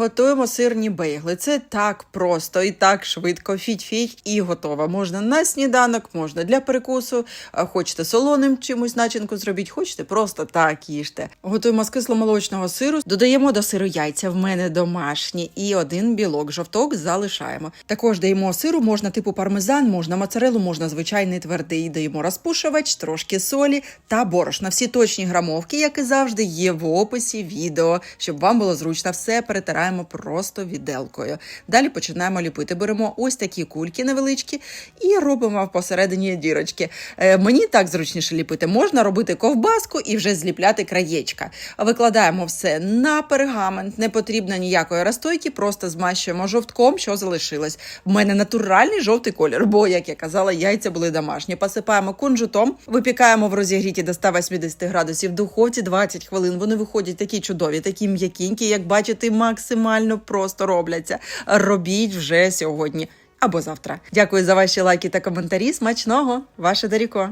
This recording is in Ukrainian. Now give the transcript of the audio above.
Готуємо сирні бейгли. Це так просто і так швидко. Фіть-фіть і готово. Можна на сніданок, можна для перекусу. Хочете солоним чимось начинку зробіть, хочете просто так їжте. Готуємо з кисломолочного сиру. Додаємо до сиру яйця. В мене домашні і один білок. Жовток залишаємо. Також даємо сиру, можна типу пармезан, можна моцарелу, можна звичайний твердий. Даємо розпушувач, трошки солі та борошна. Всі точні грамовки, як і завжди, є в описі відео, щоб вам було зручно. Все перетираємо просто віделкою. Далі починаємо ліпити. Беремо ось такі кульки невеличкі і робимо посередині дірочки. Е, мені так зручніше ліпити. Можна робити ковбаску і вже зліпляти краєчка. Викладаємо все на пергамент. Не потрібно ніякої розстойки, просто змащуємо жовтком, що залишилось. В мене натуральний жовтий колір, бо, як я казала, яйця були домашні. Посипаємо кунжутом, випікаємо в розігріті до 180 градусів в духовці 20 хвилин. Вони виходять такі чудові, такі м'якінькі, як бачите, максимально просто робляться. Робіть вже сьогодні або завтра. Дякую за ваші лайки та коментарі. Смачного, ваше Даріко.